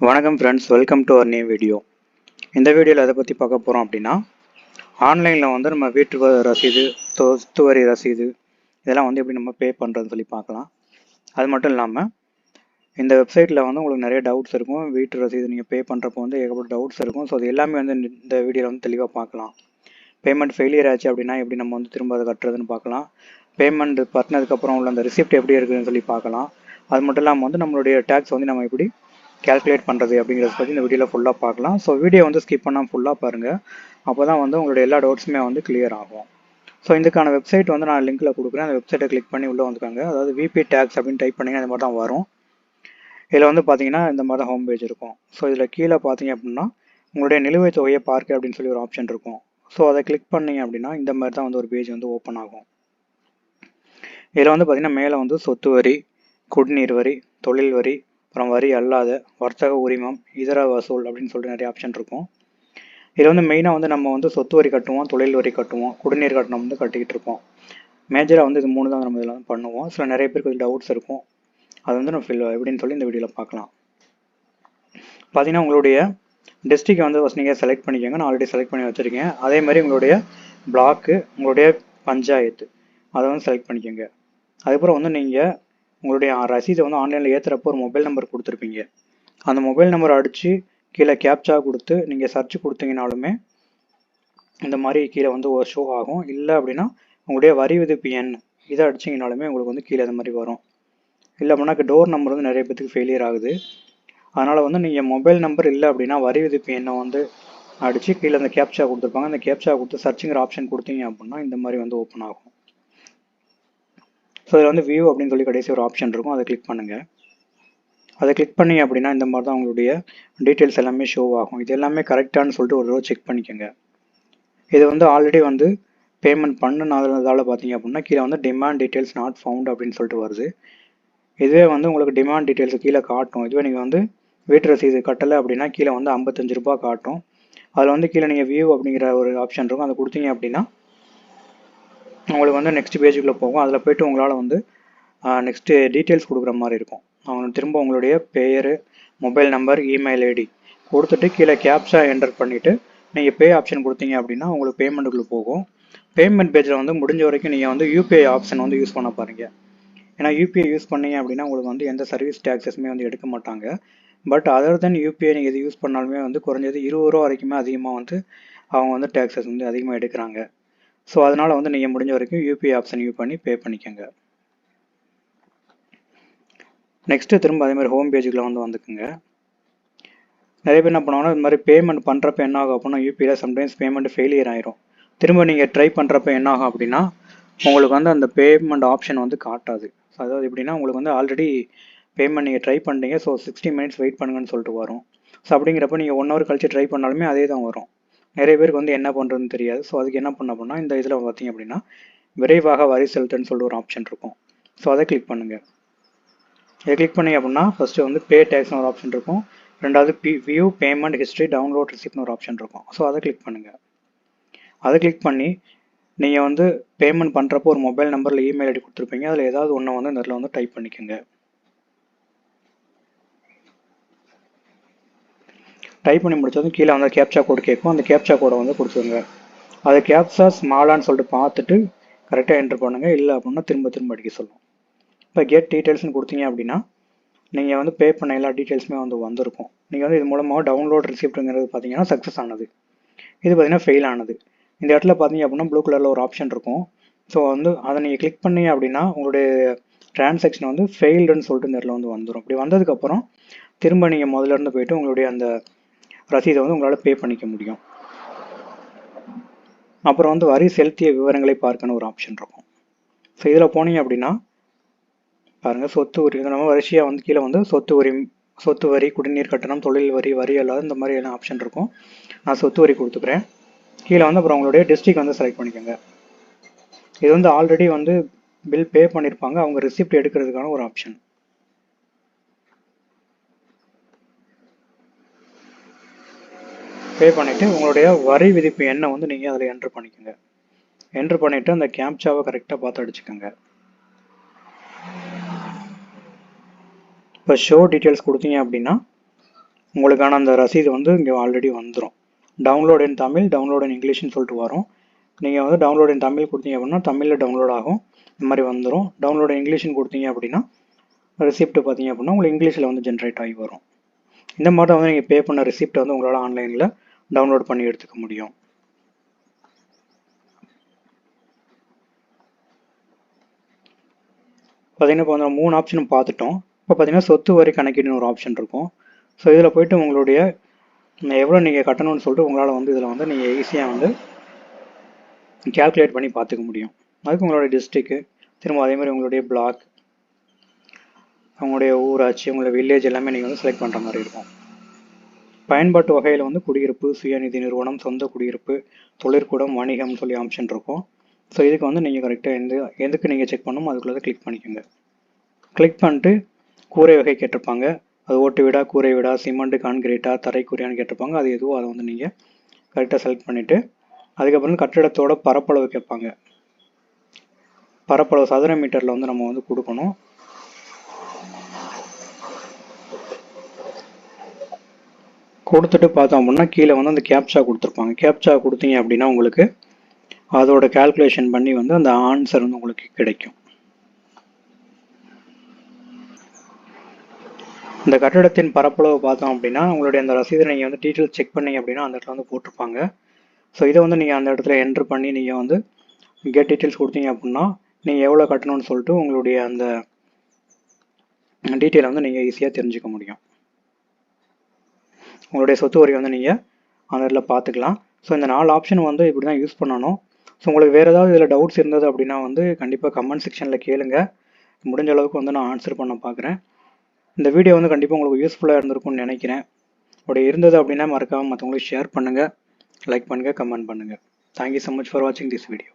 வணக்கம் friends welcome to our new video இந்த வீடியோவில் எதை பற்றி பார்க்க போகிறோம் அப்படின்னா ஆன்லைனில் வந்து நம்ம வீட்டு ரசீது சொத்து வரி ரசீது இதெல்லாம் வந்து எப்படி நம்ம பே பண்ணுறதுன்னு சொல்லி பார்க்கலாம். அது மட்டும் இல்லாமல் இந்த வெப்சைட்டில் வந்து உங்களுக்கு நிறைய டவுட்ஸ் இருக்கும். வீட்டு ரசீது நீங்கள் பே பண்ணுறப்போ வந்து ஏகப்பட்ட டவுட்ஸ் இருக்கும். ஸோ அது எல்லாமே வந்து இந்த- இந்த வீடியோவில் வந்து தெளிவாக பார்க்கலாம். பேமெண்ட் ஃபெயிலியர் ஆச்சு அப்படின்னா எப்படி நம்ம வந்து திரும்ப அதை கட்டுறதுன்னு பார்க்கலாம். பேமெண்ட் பண்ணதுக்கப்புறம் உள்ள அந்த ரிசிப்ட் எப்படி இருக்குதுன்னு சொல்லி பார்க்கலாம். அது மட்டும் இல்லாமல் வந்து நம்மளுடைய டேக்ஸ் வந்து நம்ம எப்படி கேல்குலேட் பண்ணுறது அப்படிங்கிறத பற்றி இந்த வீடியோவில் ஃபுல்லாக பார்க்கலாம். ஸோ வீடியோ வந்து ஸ்கிப் பண்ணால் ஃபுல்லாக பாருங்கள் அப்போ தான் வந்து உங்களுடைய எல்லா டவுட்ஸுமே வந்து கிளியர் ஆகும். ஸோ இதுக்கான வெப்சைட் வந்து நான் லிங்க்கில் கொடுக்குறேன். அந்த வெப்சைட்டை கிளிக் பண்ணி உள்ளே வந்துக்காங்க. அதாவது விபி டேக்ஸ் அப்படின்னு டைப் பண்ணிங்கன்னா அந்த மாதிரி தான் வரும். இதில் வந்து பார்த்தீங்கன்னா இந்த மாதிரி தான் ஹோம் பேஜ் இருக்கும். ஸோ இதில் கீழே பார்த்தீங்க அப்படின்னா உங்களுடைய நிலுவைத் தொகையை பார்க்க அப்படின்னு சொல்லி ஒரு ஆப்ஷன் இருக்கும். ஸோ அதை கிளிக் பண்ணீங்க அப்படின்னா இந்த மாதிரி தான் வந்து ஒரு பேஜ் வந்து ஓப்பன் ஆகும். இதில் வந்து பார்த்திங்கன்னா மேலே வந்து சொத்து வரி குடிநீர் வரி தொழில் வரி அப்புறம் வரி அல்லாத வர்த்தக உரிமம் இதர வசூல் அப்படின்னு சொல்லிட்டு நிறைய ஆப்ஷன் இருக்கும். இதில் வந்து மெயினாக வந்து நம்ம வந்து சொத்து வரி கட்டுவோம் தொழில் வரி கட்டுவோம் குடிநீர் கட்டணம் வந்து கட்டிக்கிட்டு இருப்போம். மேஜராக வந்து இது மூணு தான் நம்ம இதில் வந்து பண்ணுவோம். சில நிறைய பேருக்கு டவுட்ஸ் இருக்கும். அது வந்து நம்ம ஃபில் எப்படின்னு சொல்லி இந்த வீடியோவில் பார்க்கலாம். பார்த்தீங்கன்னா உங்களுடைய டிஸ்ட்ரிக்ட் வந்து ஃபஸ்ட் நீங்கள் செலக்ட் பண்ணிக்கோங்க. நான் ஆல்ரெடி செலக்ட் பண்ணி வச்சுருக்கேன். அதே மாதிரி உங்களுடைய பிளாக்கு உங்களுடைய பஞ்சாயத்து அதை வந்து செலக்ட் பண்ணிக்கோங்க. அதுக்கப்புறம் வந்து நீங்கள் உங்களுடைய ரசீதை வந்து ஆன்லைனில் ஏற்றுறப்போ ஒரு மொபைல் நம்பர் கொடுத்துருப்பீங்க. அந்த மொபைல் நம்பர் அடித்து கீழே கேப்சா கொடுத்து நீங்கள் சர்ச் கொடுத்தீங்கனாலுமே இந்த மாதிரி கீழே வந்து ஒரு ஷோ ஆகும். இல்லை அப்படின்னா உங்களுடைய வரி விதிப்பு எண் இதை அடிச்சிங்கனாலுமே உங்களுக்கு வந்து கீழே இந்த மாதிரி வரும். இல்லை அப்படின்னா டோர் நம்பர் வந்து நிறைய பேத்துக்கு ஃபெயிலியர் ஆகுது. அதனால் வந்து நீங்கள் மொபைல் நம்பர் இல்லை அப்படின்னா வரி விதிப்பு எண்ணை வந்து அடித்து கீழே அந்த கேப்சா கொடுத்துருப்பாங்க. அந்த கேப்சா கொடுத்து சர்ச்சிங்கிற ஆப்ஷன் கொடுத்தீங்க அப்படின்னா இந்த மாதிரி வந்து ஓப்பன் ஆகும். ஸோ இதில் வந்து வியூ அப்படின்னு சொல்லி கடைசி ஒரு ஆப்ஷன் இருக்கும். அதை கிளிக் பண்ணுங்கள் அதை கிளிக் பண்ணி அப்படின்னா இந்த மாதிரி தான் உங்களுடைய டீட்டெயில்ஸ் எல்லாமே ஷோ ஆகும். இது எல்லாமே கரெக்டானு சொல்லிட்டு ஒரு தடவை செக் பண்ணிக்கோங்க. இது வந்து ஆல்ரெடி வந்து பேமெண்ட் பண்ணுனதால பார்த்தீங்க அப்படின்னா கீழே வந்து டிமாண்ட் டீட்டெயில்ஸ் நாட் ஃபவுண்ட் அப்படின்னு சொல்லிட்டு வருது. இதுவே வந்து உங்களுக்கு டிமாண்ட் டீட்டெயில்ஸ் கீழே காட்டும். இதுவே நீங்கள் வந்து வீட்டு ரசீது கட்டலை அப்படின்னா கீழே வந்து ஐம்பத்தஞ்சு ரூபாய் காட்டும். அதில் வந்து கீழே நீங்கள் வியூ அப்படிங்கிற ஒரு ஆப்ஷன் இருக்கும். அதை கொடுத்தீங்க அப்படின்னா உங்களுக்கு வந்து நெக்ஸ்ட் பேஜுக்குள்ளே போகும். அதில் போய்ட்டு உங்களால் வந்து நெக்ஸ்ட்டு டீட்டெயில்ஸ் கொடுக்குற மாதிரி இருக்கும். அவங்க திரும்ப உங்களுடைய பெயர் மொபைல் நம்பர் இமெயில் ஐடி கொடுத்துட்டு கீழே கேப்சா என்டர் பண்ணிவிட்டு நீங்கள் பே ஆப்ஷன் கொடுத்தீங்க அப்படின்னா உங்களுக்கு பேமெண்ட்டுக்குள்ளே போகும். பேமெண்ட் பேஜில் வந்து முடிஞ்ச வரைக்கும் நீங்கள் வந்து யூபிஐ ஆப்ஷன் வந்து யூஸ் பண்ண பாருங்க. ஏன்னா யூபிஐ யூஸ் பண்ணீங்க அப்படின்னா உங்களுக்கு வந்து எந்த சர்வீஸ் டேக்ஸஸுமே வந்து எடுக்க மாட்டாங்க. பட் அதர் தென் யூபிஐ நீங்கள் எது யூஸ் பண்ணாலுமே வந்து குறைஞ்சது இருபது ரூபா வரைக்குமே அதிகமாக வந்து அவங்க வந்து டேக்ஸஸ் வந்து அதிகமாக எடுக்கிறாங்க. ஸோ அதனால் வந்து நீங்கள் முடிஞ்ச வரைக்கும் யூபிஐ ஆப்ஷன் யூஸ் பண்ணி பே பண்ணிக்கோங்க. நெக்ஸ்ட்டு திரும்ப அதே மாதிரி ஹோம் பேஜுக்குள்ள வந்து வந்துக்குங்க. நிறைய பேர் என்ன பண்ணுவாங்கன்னா இந்த மாதிரி பேமெண்ட் பண்ணுறப்ப என்ன ஆகும் அப்படின்னா யூபியில் சம்டைம்ஸ் பேமெண்ட் ஃபெயிலியர் ஆயிரும். திரும்ப நீங்கள் ட்ரை பண்ணுறப்ப என்ன ஆகும் அப்படின்னா உங்களுக்கு வந்து அந்த பேமெண்ட் ஆப்ஷன் வந்து காட்டாது. ஸோ அதாவது எப்படின்னா உங்களுக்கு வந்து ஆல்ரெடி பேமெண்ட் நீங்கள் ட்ரை பண்ணுறீங்க ஸோ சிக்ஸ்டி மினிட்ஸ் வெயிட் பண்ணுங்கன்னு சொல்லிட்டு வரும். ஸோ அப்படிங்கிறப்ப நீங்கள் ஒன் ஹவர் கழிச்சு ட்ரை பண்ணாலுமே அதே தான் வரும். நிறைய பேருக்கு வந்து என்ன பண்ணுறதுன்னு தெரியாது. ஸோ அதுக்கு என்ன பண்ண அப்படின்னா இந்த இதில் பார்த்தீங்க அப்படின்னா விரைவாக வரி செலுத்துன்னு சொல்லிட்டு ஒரு ஆப்ஷன் இருக்கும். ஸோ அதை கிளிக் பண்ணுங்கள் இதை கிளிக் பண்ணி அப்படின்னா ஃபஸ்ட்டு வந்து பே டேக்ஸ்னு ஒரு ஆப்ஷன் இருக்கும். ரெண்டாவது B view payment history download ரிசிப்ட்னு ஒரு ஆப்ஷன் இருக்கும். ஸோ அதை கிளிக் பண்ணுங்கள் அதை கிளிக் பண்ணி நீங்கள் வந்து பேமெண்ட் பண்ணுறப்போ ஒரு மொபைல் நம்பரில் இமெயில் ஐடி கொடுத்துருப்பீங்க. அதில் ஏதாவது ஒன்று வந்து இந்த இடத்துல வந்து டைப் பண்ணிக்கோங்க. டைப் பண்ணி முடிச்சதும் கீழே வந்து கேப்சா கோடு கேட்கும் அந்த கேப்சா கோடை வந்து கொடுத்துருங்க. அது கேப்சா ஸ்மாலான்னு சொல்லிட்டு பார்த்துட்டு கரெக்டாக என்டர் பண்ணுங்கள் இல்லை அப்படின்னா திரும்ப திரும்ப அடிக்க சொல்லும். இப்போ கெட் டீட்டெயில்ஸ்னு கொடுத்தீங்க அப்படின்னா நீங்கள் வந்து பே பண்ண எல்லா டீட்டெயில்ஸுமே வந்து வந்திருக்கும். நீங்கள் வந்து இது மூலமாக டவுன்லோட் ரிசிப்ட்டுங்கிறது பார்த்தீங்கன்னா சக்ஸஸ் ஆனது. இது பார்த்தீங்கன்னா ஃபெயில் ஆனது. இந்த இடத்துல பார்த்தீங்க அப்படின்னா ப்ளூ கலரில் ஒரு ஆப்ஷன் இருக்கும். ஸோ வந்து அதை நீங்கள் கிளிக் பண்ணீங்க அப்படின்னா உங்களுடைய டிரான்சாக்ஷன் வந்து ஃபெயில்டுன்னு சொல்லிட்டு இந்த இடத்துல வந்து வந்துடும் இப்படி வந்ததுக்கப்புறம் திரும்ப நீங்கள் முதல்ல இருந்து போயிட்டு உங்களுடைய அந்த ரசீதை வந்து உங்களால் பே பண்ணிக்க முடியும். அப்புறம் வந்து வரி செலுத்திய விவரங்களை பார்க்கணும் ஒரு ஆப்ஷன் இருக்கும். ஸோ இதில் போனீங்க அப்படின்னா பாருங்கள் சொத்து உரி நம்ம வரிசையாக வந்து கீழே வந்து சொத்து உரிமை சொத்து வரி குடிநீர் கட்டணம் தொழில் வரி வரி அல்லாத இந்த மாதிரி எல்லாம் ஆப்ஷன் இருக்கும். நான் சொத்து வரி கொடுத்துக்கிறேன். கீழே வந்து அப்புறம் உங்களுடைய டிஸ்ட்ரிக் வந்து செலக்ட் பண்ணிக்கோங்க. இது வந்து ஆல்ரெடி வந்து பில் பே பண்ணியிருப்பாங்க அவங்க ரிசிப்ட் எடுக்கிறதுக்கான ஒரு ஆப்ஷன் பே பண்ணிவிட்டு உங்களுடைய வரி விதிப்பு எண்ணை வந்து நீங்கள் அதில் என்ட்ரு பண்ணிக்கோங்க. என்ட்ரு பண்ணிவிட்டு அந்த கேப்சாவை கரெக்டாக பார்த்து அடிச்சுக்கோங்க. இப்போ ஷோ டீட்டெயில்ஸ் கொடுத்தீங்க அப்படின்னா உங்களுக்கான அந்த ரசீது வந்து இங்கே ஆல்ரெடி வந்துடும் download in Tamil download in இங்கிலீஷ்னு சொல்லிட்டு வரும். நீங்கள் வந்து டவுன்லோட் இன் தமிழ் கொடுத்தீங்க அப்படின்னா தமிழில் டவுன்லோட் ஆகும். இந்த மாதிரி வந்துடும் டவுன்லோட் இங்கிலீஷ்னு கொடுத்தீங்க அப்படின்னா ரிசிப்ட் பார்த்தீங்க அப்படின்னா உங்களுக்கு இங்கிலீஷில் வந்து ஜென்ரேட் ஆகி வரும். இந்த மாதிரி தான் வந்து நீங்கள் பே பண்ண ரிசிப்டை வந்து உங்களால் ஆன்லைனில் டவுன்லோட் பண்ணி எடுத்துக்க முடியும். பார்த்தீங்கன்னா இப்போ வந்து மூணு ஆப்ஷனும் பார்த்துட்டோம். இப்போ பார்த்தீங்கன்னா சொத்து வரி கணக்கீடுன்னு ஒரு ஆப்ஷன் இருக்கும். ஸோ இதில் போயிட்டு உங்களுடைய எவ்வளோ நீங்கள் கட்டணும்னு சொல்லிட்டு உங்களால் வந்து இதில் வந்து நீங்கள் ஈஸியாக வந்து கேல்குலேட் பண்ணி பார்த்துக்க முடியும். அதுக்கு உங்களுடைய டிஸ்ட்ரிக்கு திரும்ப அதே மாதிரி உங்களுடைய பிளாக் உங்களுடைய ஊராட்சி உங்களுடைய வில்லேஜ் எல்லாமே நீங்கள் வந்து செலக்ட் பண்ணுற மாதிரி இருக்கும். பயன்பாட்டு வகையில் வந்து குடியிருப்பு சுயநிதி நிறுவனம் சொந்த குடியிருப்பு தொழிற்கூடம் வணிகம்னு சொல்லி ஆப்ஷன் இருக்கும். ஸோ இதுக்கு வந்து நீங்கள் கரெக்டாக எந்த எதுக்கு நீங்கள் செக் பண்ணணும் அதுக்குள்ளே கிளிக் பண்ணிக்கோங்க. கிளிக் பண்ணிட்டு கூரை வகை கேட்டிருப்பாங்க. அது ஓட்டு வீடா கூரை வீடா சிமெண்ட் கான்கிரீட்டா தரை கேட்டிருப்பாங்க. அது எதுவோ அதை வந்து நீங்கள் கரெக்டாக செலக்ட் பண்ணிவிட்டு அதுக்கப்புறம் கட்டிடத்தோட பரப்பளவு கேட்பாங்க. பரப்பளவு சதுர மீட்டரில் வந்து நம்ம வந்து கொடுக்கணும். கொடுத்துட்டு பார்த்தோம் அப்படின்னா கீழே வந்து அந்த கேப்சா கொடுத்துருப்பாங்க. கேப்சா கொடுத்தீங்க அப்படின்னா உங்களுக்கு அதோட கால்குலேஷன் பண்ணி வந்து அந்த ஆன்சர் வந்து உங்களுக்கு கிடைக்கும். இந்த கட்டிடத்தின் பரப்பளவு பார்த்தோம் அப்படின்னா உங்களுடைய அந்த ரசீதை நீங்கள் வந்து டீட்டெயில் செக் பண்ணீங்க அப்படின்னா அந்த இடத்துல வந்து போட்டிருப்பாங்க. ஸோ இதை வந்து நீங்கள் அந்த இடத்துல என்ட்ரு பண்ணி நீங்கள் வந்து கெட் டீட்டெயில்ஸ் கொடுத்தீங்க அப்படின்னா நீங்கள் எவ்வளோ கட்டணும்னு சொல்லிட்டு உங்களுடைய அந்த டீட்டெயிலை வந்து நீங்கள் ஈஸியாக தெரிஞ்சுக்க முடியும். உங்களுடைய சொத்து வரி வந்து நீங்கள் அந்த இதில் பார்த்துக்கலாம் ஸோ இந்த நாலு ஆப்ஷன் வந்து இப்படி தான் யூஸ் பண்ணணும். ஸோ உங்களுக்கு வேறு ஏதாவது இதில் டவுட்ஸ் இருந்தது அப்படின்னா வந்து கண்டிப்பாக கமெண்ட் செக்ஷனில் கேளுங்க. முடிஞ்ச அளவுக்கு வந்து நான் ஆன்சர் பண்ண பார்க்குறேன் இந்த வீடியோ வந்து கண்டிப்பாக உங்களுக்கு யூஸ்ஃபுல்லாக இருந்திருக்கும்னு நினைக்கிறேன். அப்படி இருந்தது அப்படின்னா மறக்காமல் மற்றவங்களுக்கு ஷேர் பண்ணுங்கள் லைக் பண்ணுங்கள் கமெண்ட் பண்ணுங்கள் thank you so much for வாட்சிங் திஸ் வீடியோ